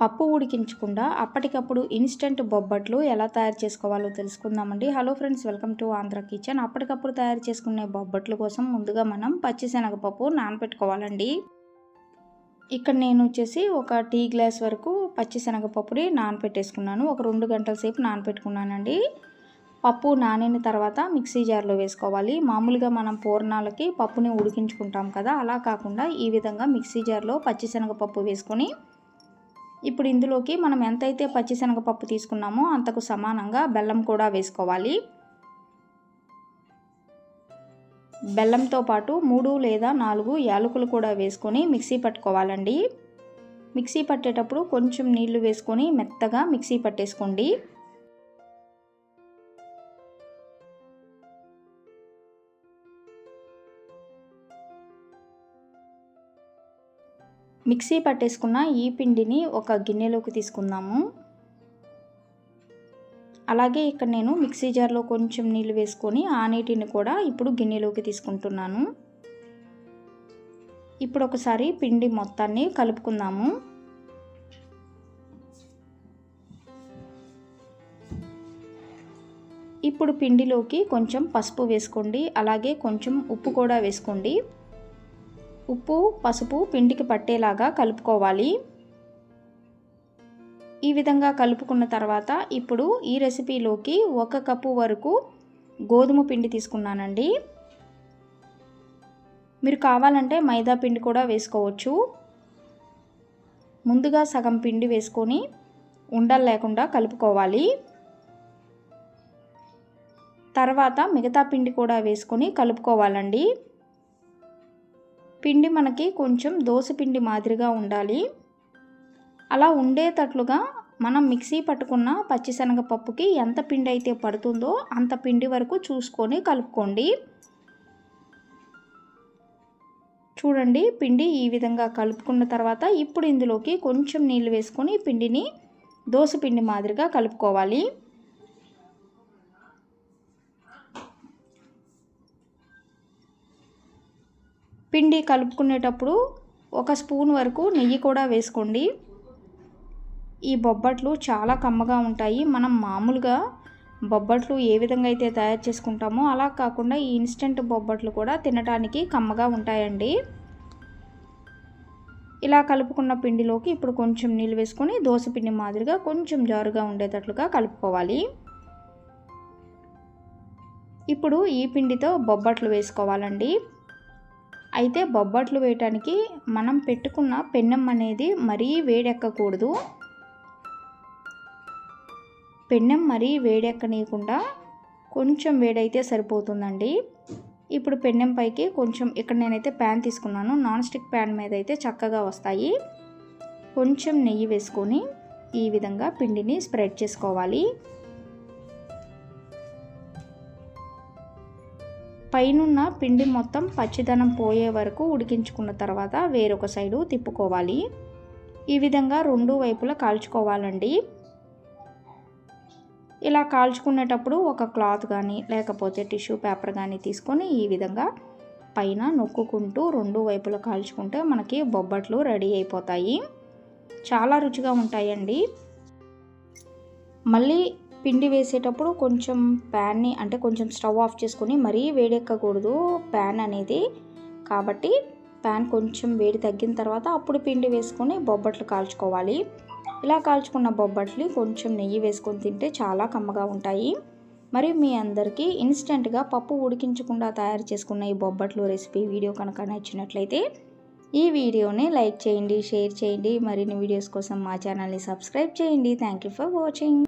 పప్పు ఉడికించకుండా అప్పటికప్పుడు ఇన్స్టెంట్ బొబ్బట్లు ఎలా తయారు చేసుకోవాలో తెలుసుకుందామండి. Hello friends welcome to Andhra kitchen. అప్పటికప్పుడు తయారు చేసుకునే బొబ్బట్ల కోసం ముందుగా మనం పచ్చిశనగపప్పు నానబెట్టుకోవాలండి ఇక్కడ నేను వచ్చేసి ఒక టీ గ్లాస్ వరకు పచ్చిశనగపప్పుని నానబెట్టేసుకున్నాను ఒక రెండు గంటల సేపు నానబెట్టుకున్నానండి పప్పు నానిన తర్వాత మిక్సీ జార్లో వేసుకోవాలి. మామూలుగా మనం పూర్ణాలకి పప్పుని ఉడికించుకుంటాం కదా అలా కాకుండా ఈ విధంగా మిక్సీ జార్లో పచ్చిశనగపప్పు వేసుకొని ఇప్పుడు ఇందులోకి మనం ఎంతైతే పచ్చిశనగపప్పు తీసుకున్నామో అంతకు సమానంగా బెల్లం కూడా వేసుకోవాలి. బెల్లంతో పాటు మూడు లేదా నాలుగు యాలకులు కూడా వేసుకొని మిక్సీ పట్టుకోవాలండి. మిక్సీ పట్టేటప్పుడు కొంచెం నీళ్ళు వేసుకొని మెత్తగా మిక్సీ పట్టేసుకోండి. మిక్సీ పట్టేసుకున్న ఈ పిండిని ఒక గిన్నెలోకి తీసుకుందాము. అలాగే ఇక్కడ నేను మిక్సీ జార్లో కొంచెం నీళ్ళు వేసుకొని ఆ నీటిని కూడా ఇప్పుడు గిన్నెలోకి తీసుకుంటున్నాను. ఇప్పుడు ఒకసారి పిండి మొత్తాన్ని కలుపుకుందాము. ఇప్పుడు పిండిలోకి కొంచెం పసుపు వేసుకోండి అలాగే కొంచెం ఉప్పు కూడా వేసుకోండి. ఉప్పు పసుపు పిండికి పట్టేలాగా కలుపుకోవాలి. ఈ విధంగా కలుపుకున్న తర్వాత ఇప్పుడు ఈ రెసిపీలోకి ఒక కప్పు వరకు గోధుమ పిండి తీసుకున్నానండి. మీరు కావాలంటే మైదా పిండి కూడా వేసుకోవచ్చు. ముందుగా సగం పిండి వేసుకొని ఉండలు లేకుండా కలుపుకోవాలి. తర్వాత మిగతా పిండి కూడా వేసుకొని కలుపుకోవాలండి. పిండి మనకి కొంచెం దోశ పిండి మాదిరిగా ఉండాలి. అలా ఉండేటట్లుగా మనం మిక్సీ పట్టుకున్న పచ్చిశనగపప్పుకి ఎంత పిండి అయితే పడుతుందో అంత పిండి వరకు చూసుకొని కలుపుకోండి. చూడండి పిండి ఈ విధంగా కలుపుకున్న తర్వాత ఇప్పుడు ఇందులోకి కొంచెం నీళ్ళు వేసుకొని పిండిని దోశ పిండి మాదిరిగా కలుపుకోవాలి. పిండి కలుపుకునేటప్పుడు ఒక స్పూన్ వరకు నెయ్యి కూడా వేసుకోండి. ఈ బొబ్బట్లు చాలా కమ్మగా ఉంటాయి. మనం మామూలుగా బొబ్బట్లు ఏ విధంగా అయితే తయారు చేసుకుంటామో అలా కాకుండా ఈ ఇన్స్టెంట్ బొబ్బట్లు కూడా తినడానికి కమ్మగా ఉంటాయండి. ఇలా కలుపుకున్న పిండిలోకి ఇప్పుడు కొంచెం నీళ్ళు వేసుకొని దోశ పిండి మాదిరిగా కొంచెం జారుగా ఉండేటట్లుగా కలుపుకోవాలి. ఇప్పుడు ఈ పిండితో బొబ్బట్లు వేసుకోవాలండి. అయితే బొబ్బట్లు వేయటానికి మనం పెట్టుకున్న పెన్నం అనేది మరీ వేడెక్కకూడదు. పెన్నం మరీ వేడెక్కనీయకుండా కొంచెం వేడైతే సరిపోతుందండి. ఇప్పుడు పెన్నెం పైకి కొంచెం ఇక్కడ నేనైతే ప్యాన్ తీసుకున్నాను. నాన్ స్టిక్ ప్యాన్ మీద అయితే చక్కగా వస్తాయి. కొంచెం నెయ్యి వేసుకొని ఈ విధంగా పిండిని స్ప్రెడ్ చేసుకోవాలి. పైనున్న పిండి మొత్తం పచ్చిదనం పోయే వరకు ఉడికించుకున్న తర్వాత వేరొక సైడు తిప్పుకోవాలి. ఈ విధంగా రెండు వైపులా కాల్చుకోవాలండి. ఇలా కాల్చుకునేటప్పుడు ఒక క్లాత్ కానీ లేకపోతే టిష్యూ పేపర్ కానీ తీసుకొని ఈ విధంగా పైన నొక్కుకుంటూ రెండు వైపులా కాల్చుకుంటే మనకి బొబ్బట్లు రెడీ అయిపోతాయి. చాలా రుచిగా ఉంటాయండి. మళ్ళీ పిండి వేసేటప్పుడు కొంచెం ప్యాన్ని అంటే కొంచెం స్టవ్ ఆఫ్ చేసుకొని మరీ వేడెక్కకూడదు ప్యాన్ అనేది. కాబట్టి ప్యాన్ కొంచెం వేడి తగ్గిన తర్వాత అప్పుడు పిండి వేసుకొని బొబ్బట్లు కాల్చుకోవాలి. ఇలా కాల్చుకున్న బొబ్బట్లు కొంచెం నెయ్యి వేసుకొని తింటే చాలా కమ్మగా ఉంటాయి. మరి మీ అందరికీ ఇన్స్టెంట్గా పప్పు ఉడికించకుండా తయారు చేసుకున్న ఈ బొబ్బట్లు రెసిపీ వీడియో కనుక నచ్చినట్లయితే ఈ వీడియోని లైక్ చేయండి షేర్ చేయండి. మరిన్ని వీడియోస్ కోసం మా ఛానల్ని సబ్స్క్రైబ్ చేయండి. Thank you for watching.